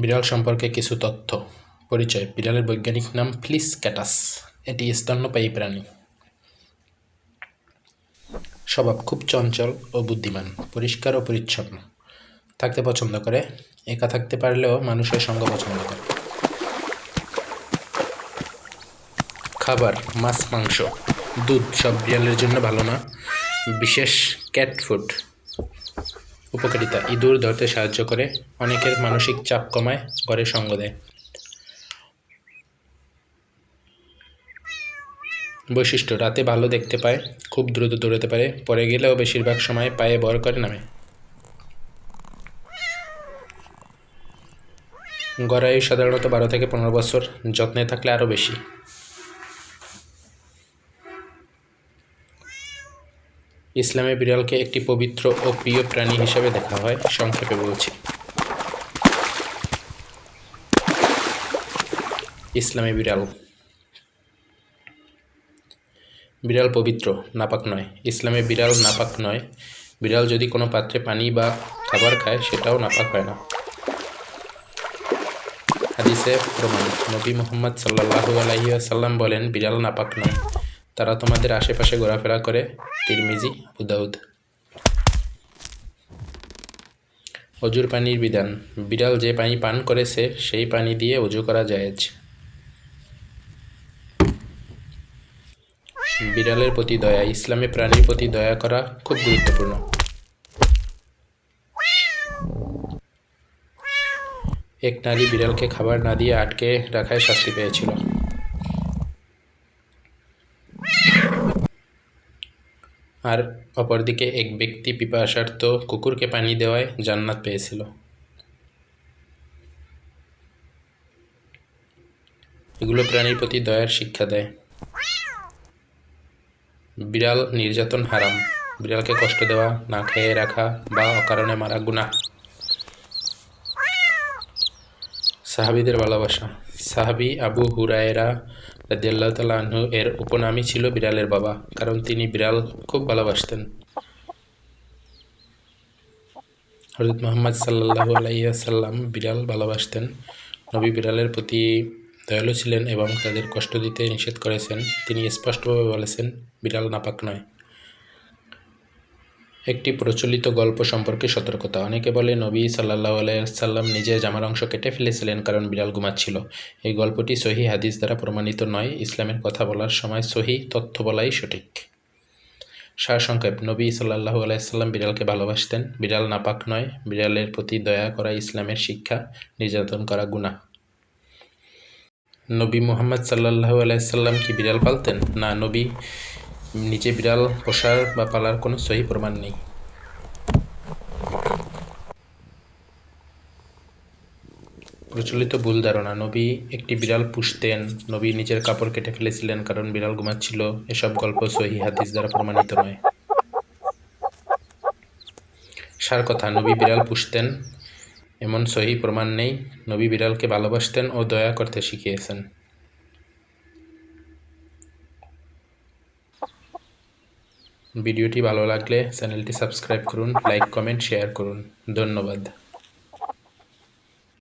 বিড়াল সম্পর্কে কিছু তথ্য। পরিচয়, বিড়ালের বৈজ্ঞানিক নাম ফ্লিস ক্যাটাস এটি স্তন্যপায়ী প্রাণী। স্বভাব খুব চঞ্চল ও বুদ্ধিমান, পরিষ্কার ও পরিচ্ছন্ন। থাকতে পছন্দ করে, একা থাকতে পারলেও মানুষের সঙ্গ পছন্দ করে। খাবার, মাছ, মাংস, দুধ সব বিড়ালের জন্য ভালো না। বিশেষ ক্যাট ফুড উপকারিতা। ইঁদুর ধরতে সাহায্য করে, অনেকের মানসিক চাপ কমায় ঘরে সঙ্গ দেয়। বৈশিষ্ট্য, রাতে ভালো দেখতে পায়, খুব দ্রুত দৌড়াতে পারে পরে গেলেও বেশিরভাগ সময় পায়ে ভর করে নামে। গড়াই সাধারণত বারো থেকে পনেরো বছর, যত্নে থাকলে আরও বেশি। ইসলামে বিড়ালকে একটি পবিত্র ও প্রিয় প্রাণী হিসেবে দেখা হয়, সংক্ষেপে বলছি। ইসলামে বিড়াল। বিড়াল পবিত্র, নাপাক নয়। ইসলামে বিড়াল নাপাক নয়। বিড়াল যদি কোনো পাত্রে পানি বা খাবার খায়, সেটাও নাপাক হয় না। হাদিসে প্রমাণ। নবী মোহাম্মদ সাল্লাহু আলহি আসাল্লাম বলেন, বিড়াল নাপাক নয়। তারা তোমাদের আশেপাশে ঘোরাফেরা করে। তিরমিজি আবুদাউদ অজুর পানির বিধান। বিড়াল যে পানি পান করেছে, সেই পানি দিয়ে অজু করা জায়েজ। বিড়ালের প্রতি দয়া, ইসলামে প্রাণীর প্রতি দয়া করা খুব গুরুত্বপূর্ণ। এক নারী বিড়ালকে খাবার না দিয়ে আটকে রাখায় শাস্তি পেয়েছিল। আর অপরদিকে এক ব্যক্তি পিপাসার্থ কুকুরকে পানি দেওয়ায় জান্নাত পেয়েছিল। এগুলো প্রাণীর প্রতি দয়ার শিক্ষা দেয়। বিড়াল নির্যাতন হারাম। বিড়ালকে কষ্ট দেওয়া, না খেয়ে রাখা বা অকারণে মারা গুণা সাহাবিদের ভালোবাসা। সাহাবি আবু হুরায়রা রাদিয়াল্লাহু তাআলা আনহু এর উপনামই ছিল বিড়ালের বাবা, কারণ তিনি বিড়াল খুব ভালোবাসতেন। হজরত মোহাম্মদ সাল্লাল্লাহু আলাইহি আসাল্লাম বিড়াল ভালোবাসতেন। নবী বিড়ালের প্রতি দয়ালু ছিলেন এবং তাদের কষ্ট দিতে নিষেধ করেছেন। তিনি স্পষ্টভাবে বলেছেন, বিড়াল নাপাক নয়। একটি প্রচলিত গল্প সম্পর্কে সতর্কতা। অনেকে বলে, নবী সাল্লাহ আলাইসাল্লাম নিজের জামার অংশ কেটে ফেলেছিলেন কারণ বিড়াল ঘুমাচ্ছিল। এই গল্পটি সহি হাদিস দ্বারা প্রমাণিত নয়। ইসলামের কথা বলার সময় সহি তথ্য বলাই সঠিক। সারসংক্ষেপ নবী সাল্লাহু আলাইসাল্লাম বিড়ালকে ভালোবাসতেন। বিড়াল নাপাক নয়, বিড়ালের প্রতি দয়া করা ইসলামের শিক্ষা, নির্যাতন করা গুণা নবী মুহাম্মদ সাল্লাহু আলাইসাল্লাম কি বিড়াল পালতেন? না, নবী নিচে বিড়াল পোষার বা পালার কোনো সহি প্রমাণ নেই। প্রচলিত ভুল ধারণা, নবী একটি বিড়াল পুষতেন, নবী নিজের কাপড় কেটে ফেলেছিলেন কারণ বিড়াল ঘুমাচ্ছিল, এসব গল্প সহি হাদিস দ্বারা প্রমাণিত নয়। সার কথা, নবী বিড়াল পুষতেন, এমন সহি প্রমাণ নেই, নবী বিড়ালকে ভালোবাসতেন ও দয়া করতে শিখিয়েছেন। ভিডিওটি ভালো লাগলে চ্যানেলটি সাবস্ক্রাইব করুন লাইক কমেন্ট শেয়ার করুন। ধন্যবাদ।